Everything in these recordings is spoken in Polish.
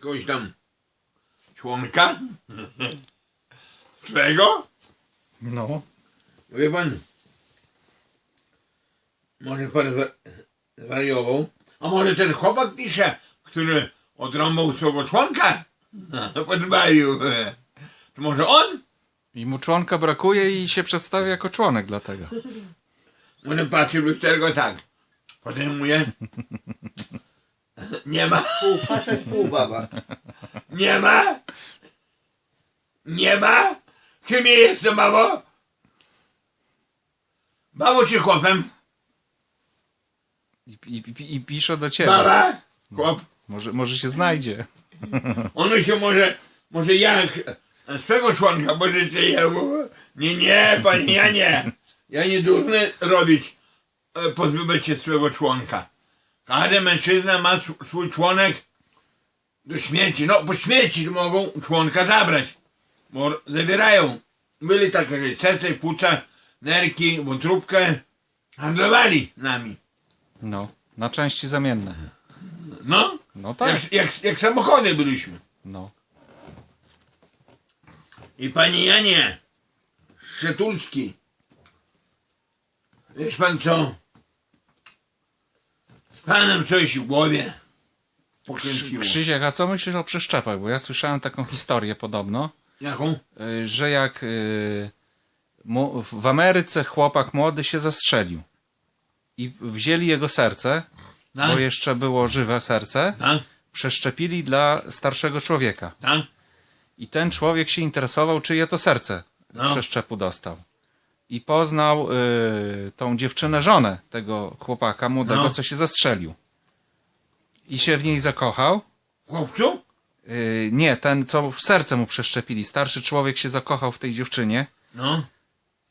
jakiegoś tam członka? Swego, No. wie pan, może pan zwa- zwariował, a może ten chłopak pisze, który odrąbał swego członka, podbawił, to może on? I mu członka brakuje i się przedstawia jako członek dlatego. Może patrzy w lusterko tak, podejmuje, nie ma, Pół facet, pół baba. nie ma, nie ma, kim jest to babo? Babo czy chłopem? I, i, i, i pisze do ciebie. Baba? Chłop. Może, może się znajdzie. On się może, może jak swego członka możecie jemu. Nie, nie, panie, ja nie. Ja nie durny robić, e, pozbywać się swego członka. Każdy mężczyzna ma sw- swój członek do śmierci. No, po śmierci mogą członka zabrać. Bo zabierają. Byli takie, że serce, płuca, nerki, wątróbkę handlowali nami. No. Na części zamienne. No, No tak. jak, jak, jak samochody byliśmy. No. I panie Janie Szetulski, wiesz pan co? Panem coś w głowie pokręciło. Krzysiek, a co myślisz o przeszczepach? Bo ja słyszałem taką historię podobno, Jaką? y, że jak y, w Ameryce chłopak młody się zastrzelił i wzięli jego serce, Tak? bo jeszcze było żywe serce, Tak? przeszczepili dla starszego człowieka. Tak? I ten człowiek się interesował, czyje to serce No. przeszczepu dostał. I poznał y, tą dziewczynę, żonę tego chłopaka młodego, No. co się zastrzelił. I się w niej zakochał. Chłopcu? Y, nie, ten, co w serce mu przeszczepili. Starszy człowiek się zakochał w tej dziewczynie, No,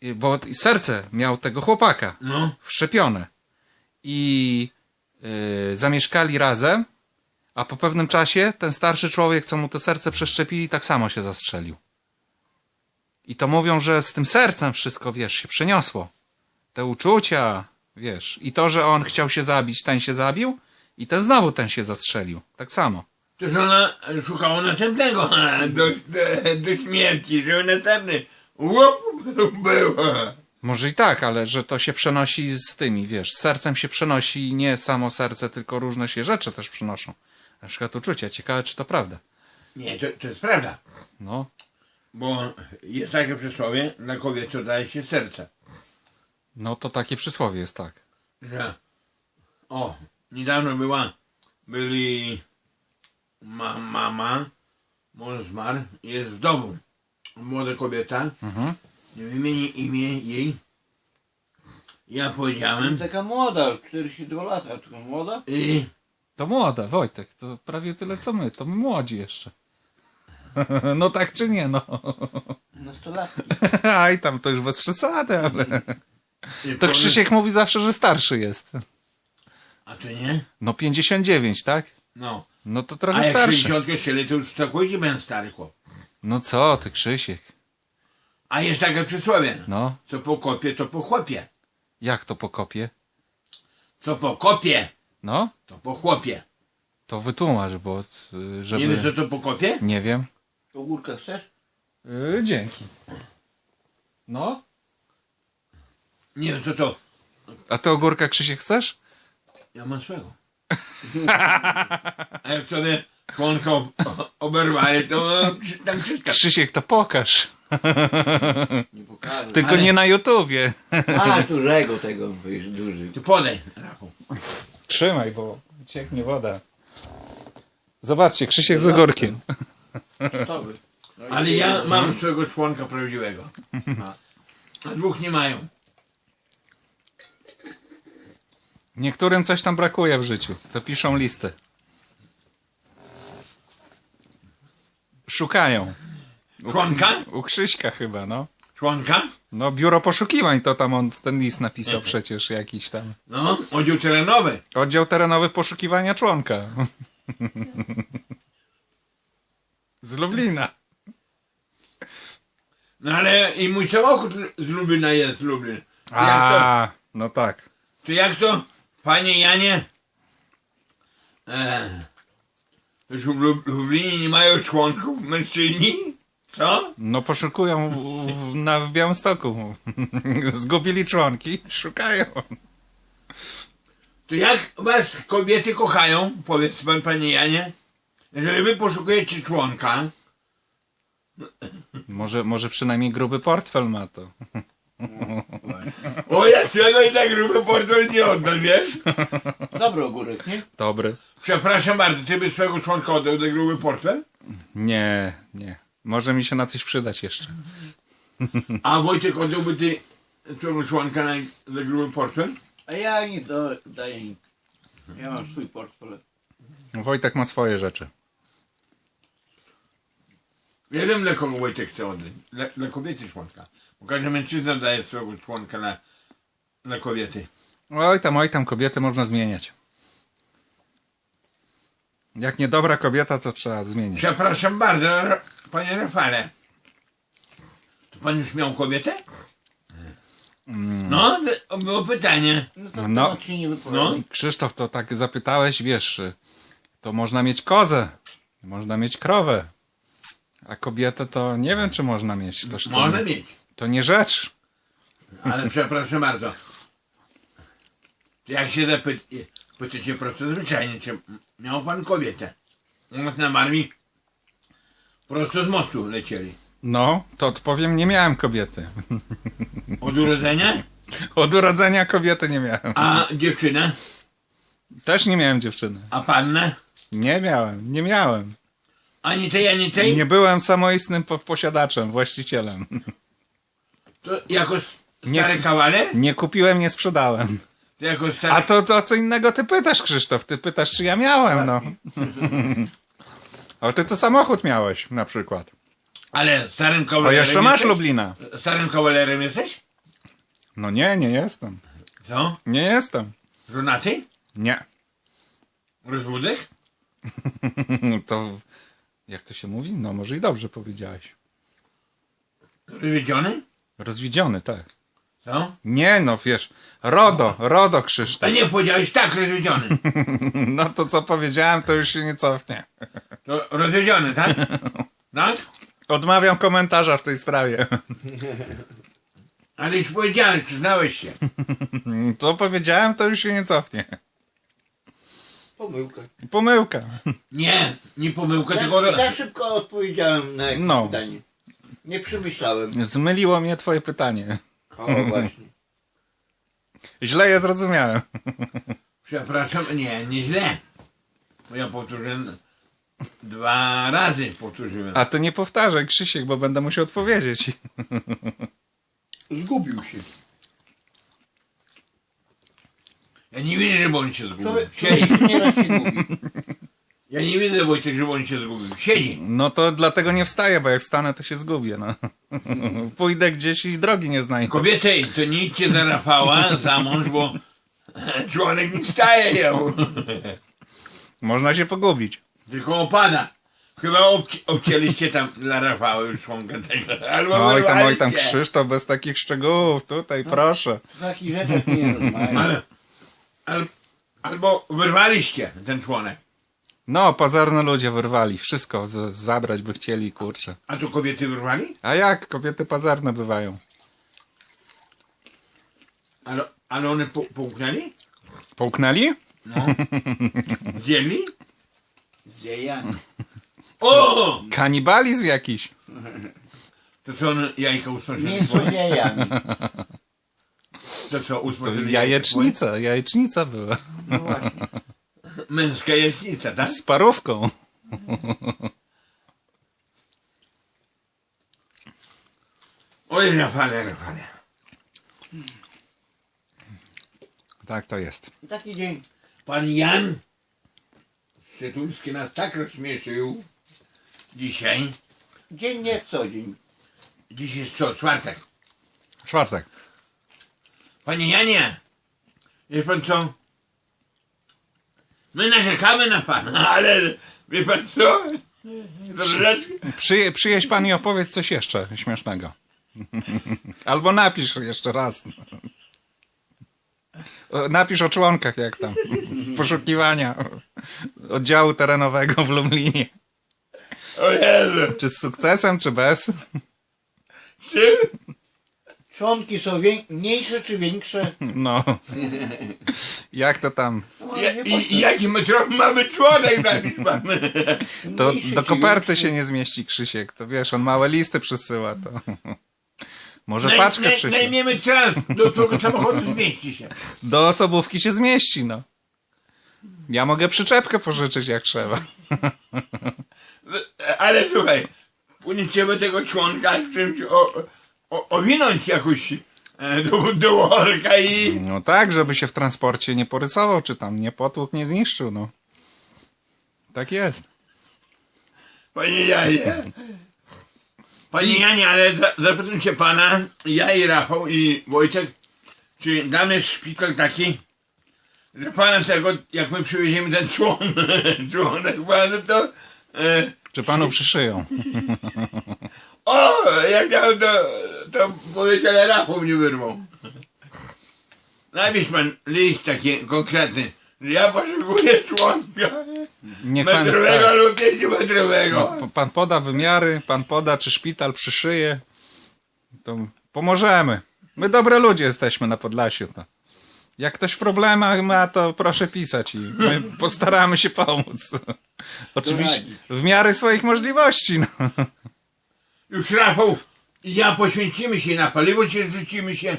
y, bo serce miał tego chłopaka no, wszczepione. I y, zamieszkali razem, a po pewnym czasie ten starszy człowiek, co mu to serce przeszczepili, tak samo się zastrzelił. I to mówią, że z tym sercem wszystko, wiesz, się przeniosło. Te uczucia, wiesz. I to, że on chciał się zabić, ten się zabił, i ten znowu ten się zastrzelił. Tak samo. to że ona szukała następnego do, do, do śmierci, żeby następny łup był. Może i tak, ale że to się przenosi z tymi, wiesz, sercem się przenosi nie samo serce, tylko różne się rzeczy też przenoszą. Na przykład uczucia. Ciekawe, czy to prawda. Nie, to, to jest prawda. No, Bo jest takie przysłowie, dla kobiet co daje się serce. no to takie przysłowie jest tak. że o, niedawno była, byli ma, mama, mąż zmarł, jest w domu. Młoda kobieta, Mhm. nie wymienię imię jej. Ja powiedziałem Taka młoda, 42 lata, taka młoda. i To młoda, Wojtek, to prawie tyle co my, to my młodzi jeszcze. No tak czy nie, no. Nastolatki. Aj, tam to już bez przesady, ale... To Krzysiek mówi zawsze, że starszy jest. A czy nie? No 59, tak? No. No to A trochę jak starszy. 60 strzeli, to już całkowicie będę stary chłop. No co ty, Krzysiek? A jest takie przysłowie, No, co po kopie, to po chłopie. jak to po kopie? Co po kopie, No, to po chłopie. to wytłumacz, bo y, żeby... Nie wiesz co to po kopie? Nie wiem. Ogórka chcesz? Yy, dzięki. No? Nie wiem co to. A ty ogórka Krzysiek chcesz? Ja mam swego. A jak sobie członka ob- oberwali, to tam wszystko. Krzysiek, to pokaż. Nie pokażę. Tylko Ale- nie na YouTubie. A, dużego tego, wiesz, duży. Ty podaj. Trzymaj, bo cieknie woda. Zobaczcie, Krzysiek z ogórkiem. No Ale ja mam swego członka prawdziwego. A, a dwóch nie mają. Niektórym coś tam brakuje w życiu. To piszą listy. Szukają. Członka? U Krzyśka chyba, no. Członka? No, biuro poszukiwań to tam on w ten list napisał przecież jakiś tam. No, oddział terenowy. Oddział terenowy poszukiwania członka. Z Lublina. No ale i mój samochód z Lublina jest Lublin. To jak to, A, no tak. to jak to, panie Janie? E, Już w Lub- Lublinie nie mają członków mężczyźni? Co? No poszukują w, na, w Białymstoku. Zgubili członki, szukają. To jak was kobiety kochają, powiedz pan, panie Janie, jeżeli wy poszukujecie członka, Może, może przynajmniej gruby portfel ma to. o ja swego i tak gruby portfel nie oddam, wiesz? Dobry ogórek, nie? Dobry. Przepraszam bardzo, ty byś swojego członka oddał za gruby portfel? Nie, nie. Może mi się na coś przydać jeszcze. A Wojciek oddałby ty swojego członka na, za gruby portfel? A ja nie do, daję nic. Ja mam swój portfel. Wojtek ma swoje rzeczy. Ja wiem, dla kogo Wojciek chce oddać. Dla, dla kobiety członka. Bo każdy mężczyzna daje swojego członka na, dla kobiety. Oj tam, oj tam, kobiety można zmieniać. Jak niedobra kobieta, to trzeba zmienić. Przepraszam bardzo, panie Rafale. To pan już miał kobietę? No, to było pytanie. No to No. no. się nie wypowiadam. No. Krzysztof, to tak zapytałeś, wiesz, to można mieć kozę, można mieć krowę, a kobietę to nie wiem, czy można mieć. To, Można nie, mieć. to nie rzecz. Ale przepraszam bardzo. Jak się zapytacie prosto zwyczajnie, czy miał pan kobietę? U nas na armii prosto z mostu lecieli. No, to odpowiem, nie miałem kobiety. Od urodzenia? Od urodzenia kobiety nie miałem. A dziewczynę? Też nie miałem dziewczyny. A pannę? Nie miałem, nie miałem. Ani tej, ani tej? Nie byłem samoistnym po- posiadaczem, właścicielem. To jako Nie. stary kawaler? Nie kupiłem, nie sprzedałem. To jako stary... A to, to co innego ty pytasz, Krzysztof. Ty pytasz, czy ja miałem, no. Ale ty to samochód miałeś, na przykład. Ale starym A kawalerem jeszcze masz jesteś? Lublina. Starym kawalerem jesteś? No nie, nie jestem. Co? Nie jestem. Żonaty? Nie. Rozwódek? To jak to się mówi? No może i dobrze powiedziałeś. Rozwiedziony? Rozwiedziony, tak. Co? Nie, no wiesz, RODO, RODO A Krzysztof. nie powiedziałeś tak, rozwiedziony. No to co powiedziałem, to już się nie cofnie. To rozwiedziony, tak? Tak? Odmawiam komentarza w tej sprawie. Ale już powiedziałeś, przyznałeś się. Co powiedziałem, to już się nie cofnie. Pomyłka. Pomyłka. Nie, nie pomyłka, tylko... Ja, ro- za szybko odpowiedziałem na jakieś No. pytanie. Nie przemyślałem. Zmyliło mnie twoje pytanie. O, właśnie. Źle je zrozumiałem. Przepraszam, nie, nie źle. Bo ja powtórzyłem dwa razy powtórzyłem. A to nie powtarzaj, Krzysiek, bo będę musiał odpowiedzieć. Zgubił się. Ja nie widzę, żeby on się zgubił. Siedzi. człowiek nieraz się gubi. Ja nie widzę, Wojtek, żeby on się zgubił. Siedzi. No to dlatego nie wstaję, bo jak wstanę, to się zgubię. No. Pójdę gdzieś i drogi nie znajdę. Kobiety, to nie idźcie za Rafała za mąż, bo członek nie staje ją. Można się pogubić. Tylko opada. Chyba obci- obcięliście tam dla Rafała już członka tego. Albo Oj tam, oj tam. Krzysztof, bez takich szczegółów, tutaj, proszę. O takich rzeczach nie rozmawiam. Al, albo wyrwaliście ten członek. No, pozorne ludzie wyrwali, wszystko z, zabrać by chcieli, kurczę. A tu kobiety wyrwali? A jak? Kobiety pazarne bywają. Ale, ale one po, połknęli? Połknęli? No. Zjedli? Z jajami. O! Kanibalizm jakiś. To co one jajka usmażyli? Mięso z jajami. To co To jajecznica, jajecznica była. No właśnie. Męska jaśnica, tak? Z parówką. Oj, Rafale, Rafale. Tak to jest. Taki dzień. Pan Jan Szczytuński nas tak rozśmieszył dzisiaj. Dzień nie co dzień. Dziś jest co? Czwartek. Czwartek. Panie Janie, wie pan co? My narzekamy na pana, ale wie pan co? Przyje, przyjeźdź pan i opowiedz coś jeszcze śmiesznego. Albo napisz jeszcze raz. Napisz o członkach, jak tam. Poszukiwania oddziału terenowego w Lublinie. O Jezu. Czy z sukcesem, czy bez? Czy? Członki są wię- mniejsze czy większe? No. Jak to tam? No, Ja, nie i, I jaki metrowy ma być członek? To mniejszy do czy koperty większy? się nie zmieści Krzysiek. To wiesz, on małe listy przysyła. To może Naj- paczkę naj- przyśle. Najmiemy trans, do tego samochodu zmieści się. Do osobówki się zmieści, no. Ja mogę przyczepkę pożyczyć jak trzeba. Ale słuchaj, uniesiemy tego członka czymś o, o, owinąć jakoś e, do, do worka i... No tak, żeby się w transporcie nie porysował, czy tam nie potłuk, nie zniszczył, no. Tak jest. Panie Janie. Panie Janie, ale za, zapytam się pana, ja i Rafał i Wojtek, czy damy szpital taki, że pana tego, jak my przywieziemy ten człon, członek pana, to... E, Czy panu przyszyją? o, jak miał to, to powiedział, ale Rafał nie wyrwał. Napisz pan list taki konkretny, ja poszukuję członka Niech pan, metrowego tak, lub pięciometrowego. no, pan poda wymiary, pan poda, czy szpital przyszyje. To pomożemy. My dobre ludzie jesteśmy na Podlasiu. To. Jak ktoś w problemach ma, to proszę pisać i my postaramy się pomóc. Oczywiście w miarę swoich możliwości. No. Już Rafał i ja poświęcimy się na paliwo się rzucimy się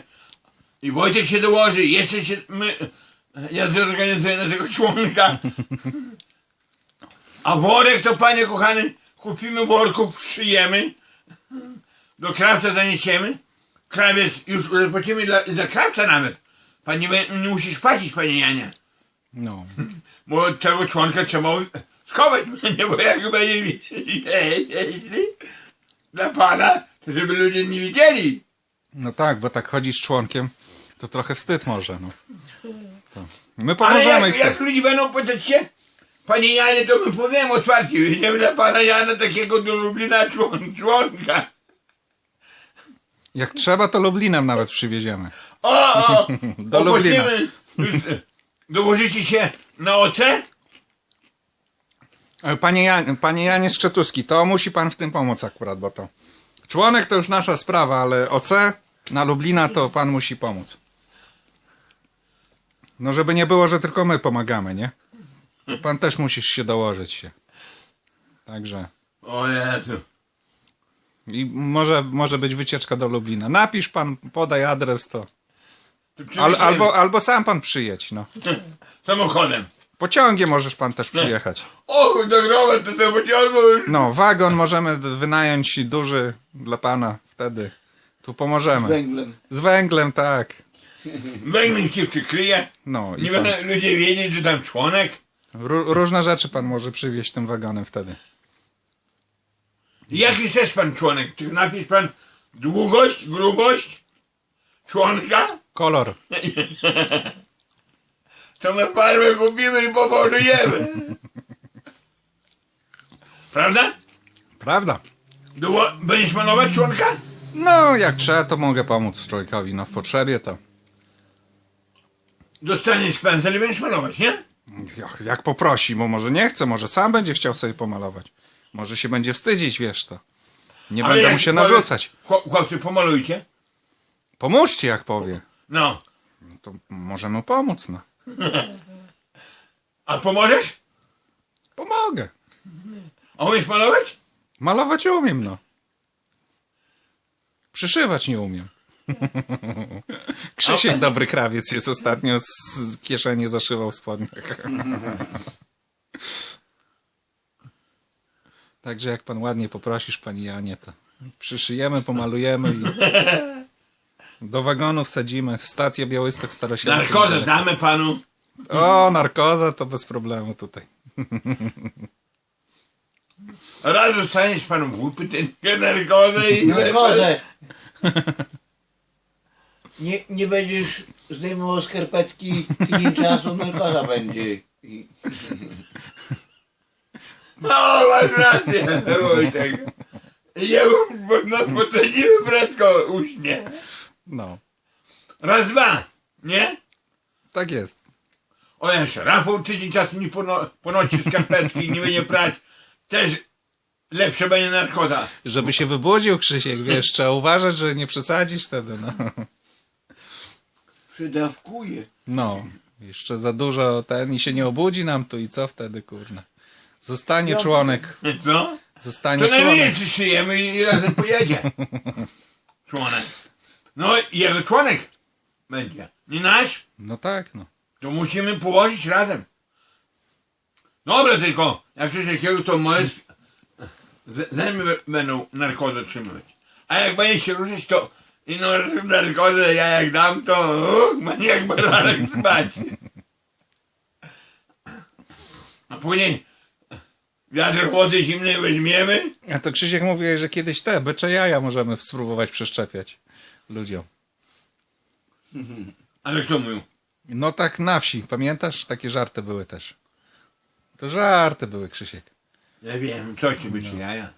i Wojtek się dołoży, jeszcze się my, ja zorganizuję na tego członka. A worek to panie kochany, kupimy worków, przyjemy, do krawca zaniesiemy. Krawiec już zapłacimy dla, dla krawca nawet. Pan nie, nie musisz płacić, panie Janie. No. Bo tego członka trzeba schować będzie, bo jak będzie dla pana, żeby ludzie nie widzieli. no tak, bo tak chodzisz z członkiem, to trochę wstyd może. No. To. My Ale pomożemy jak, ich. tak. jak ludzie będą pytać się, panie Janie, to my powiem otwarcie, jedziemy dla pana Jana takiego do Lublina człon, członka. Jak trzeba, to Lublinem nawet przywieziemy. O, o, Do Lublina. e, Dołożycie się na OC? E, Panie, Jan, panie Janie Szczetuski, to musi pan w tym pomóc akurat, bo to członek to już nasza sprawa, ale OC na Lublina to pan musi pomóc. No żeby nie było, że tylko my pomagamy, nie? To pan też musisz się dołożyć się. Także O Jezu. i może, może być wycieczka do Lublina. Napisz pan, podaj adres to. Al, albo, albo sam pan przyjedź, no. Samochodem. Pociągiem możesz pan też przyjechać. O, do groba to to pociągu. No, wagon możemy wynająć duży dla pana wtedy. Tu Z pomożemy. węglem. Z węglem, tak. Węgiel się przykryje. No i Nie pan, będą ludzie wiedzieć, że tam członek. ró- różne rzeczy pan może przywieźć tym wagonem wtedy. Jaki chcesz pan członek? Czy napisz pan długość, grubość członka? Kolor. To my farmę kupimy i pomalujemy. Prawda? Prawda? Długo... Będziesz malować członka? No, jak trzeba, to mogę pomóc człowiekowi. No, w potrzebie to. Dostaniesz pędzel i będziesz malować, nie? Jak, jak poprosi, bo może nie chce, może sam będzie chciał sobie pomalować. Może się będzie wstydzić, wiesz to. Nie Ale będę jak mu się powie- narzucać. Chłop- Chłopcy, pomalujcie. Pomóżcie, jak powie. No. No To możemy pomóc, no. A pomożesz? Pomogę. A umiesz malować? Malować umiem, no. Przyszywać nie umiem. Krzysiek dobry krawiec jest ostatnio z kieszeni zaszywał w spodniach. Także jak pan ładnie poprosisz, pani Janie, to przyszyjemy, pomalujemy i do wagonu wsadzimy. Stacja Białystok Starosielski. Narkozę damy panu. O, narkoza to bez problemu tutaj. Raz dostaniesz panu głupy ten narkozę i... Narkozę. Nie, nie będziesz zdejmował skarpetki tydzień czasu, narkoza będzie. I... No, masz rację, Wojtek. Ja bo nas posadzimy prędko uśnie. No. Raz, dwa, nie? Tak jest. O jeszcze, Rafał tydzień czasu nie pono, ponoci skarpetki nie będzie prać. Też lepsze będzie narkoza. Żeby się wybudził Krzysiek, wiesz, trzeba uważać, że nie przesadzić wtedy, no. Przydawkuje. No, jeszcze za dużo ten i się nie obudzi nam tu i co wtedy, kurna. Zostanie członek, Co? zostanie To członek. najmniej przyszyjemy i razem pojedzie. Członek. No i jego członek będzie. Nie nasz, No tak, no. to musimy położyć razem. Dobra, tylko jak coś takiego, to moje zęby będą narkozę trzymywać. A jak będzie się ruszyć, to inną narkozę ja jak dam, to uh, będzie jak baranek spać. A później wiatr wody zimnej weźmiemy A to Krzysiek mówi, że kiedyś te bycze jaja możemy spróbować przeszczepiać ludziom. Ale kto mówił? No tak na wsi, pamiętasz? Takie żarty były też. To żarty były, Krzysiek. Ja wiem, coś ci być jaja.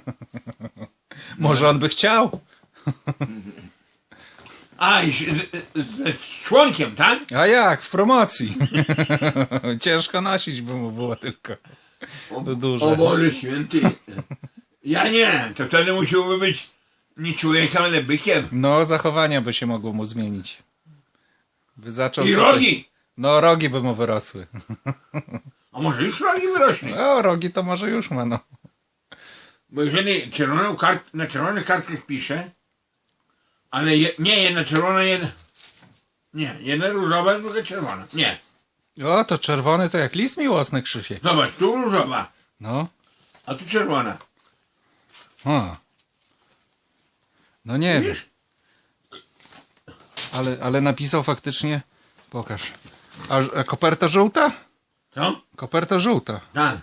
Może on by chciał? A, z, z, z członkiem, tak? A jak? W promocji. Ciężko nosić by mu było tylko. To duże. o Boże święty. Ja nie, to wtedy musiałby być nie człowiekiem, ale bykiem. No, zachowania by się mogło mu zmienić. By zaczął... I tutaj- rogi. No, rogi by mu wyrosły. A może już rogi wyrośnie? No, rogi to może już ma, no. Bo jeżeli czerwoną kart, na czerwonych kartkach pisze, ale je, nie jedna czerwona, jedna... Nie, jedna różowa, druga czerwona. Nie. O, to czerwony to jak list miłosny, Krzysiek. Zobacz, tu różowa, No. a tu czerwona. O. No nie wiem, ale, ale napisał faktycznie... Pokaż. A, a koperta żółta? Co? Koperta żółta. Tak.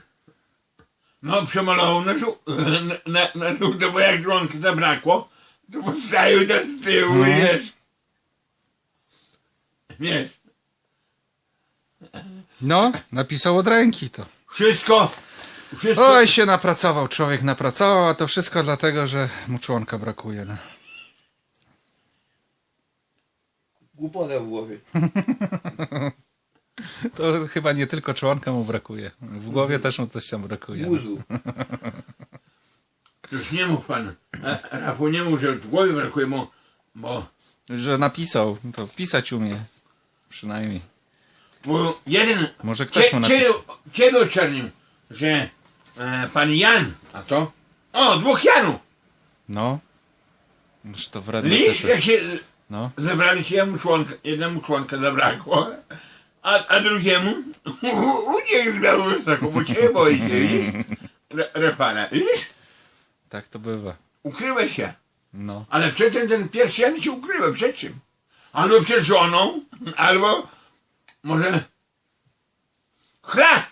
No, przemalował na, żół, na, na, na żółto, bo jak członka zabrakło, to postawił ten z tyłu i Mhm. Wiesz, No, napisał od ręki to. wszystko, wszystko, Oj, się napracował, człowiek napracował, a to wszystko dlatego, że mu członka brakuje. No. Głupota w głowie. To chyba nie tylko członka mu brakuje. W głowie też mu coś tam brakuje. No. Guzu. już nie mów pan, e, Rafał nie mów, że w głowie brakuje mu, bo, Że napisał, to pisać umie. Przynajmniej. bo jeden, Może ktoś mu cie, ciebie, napisał. ciebie oczernił, że e, pan Jan, a to, o, dwóch Janów, No. Że to wredne Lisz, też. jak się No. Zebrali się jemu członka, jednemu członka zabrakło, a, a drugiemu uciekł na wysoko, bo cię boi się, widzisz? Re- Repana, widzisz? Tak to bywa. Ukrywa się. No. Ale przedtem ten pierwszy Jan się ukrywa, przed czym? Albo przed żoną, albo może chra.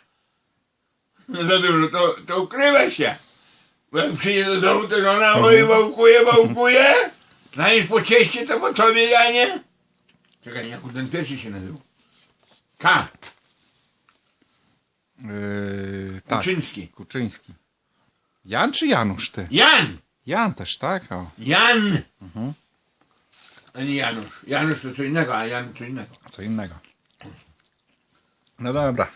Za dużo, to, to ukrywa się. Bo jak przyjdzie do domu, to żona oj, wałkuje, wałkuje. Znajdziesz po cieście, to po tobie, Janie. Czekaj, jak ten pierwszy się nazywał? K. Yy, tak. Kuczyński. Kuczyński. Jan czy Janusz ty? Jan. Jan też, tak? O. Jan. Mhm. A nie Janusz. Janusz to co innego, a Jan co innego. Co innego. No dobra.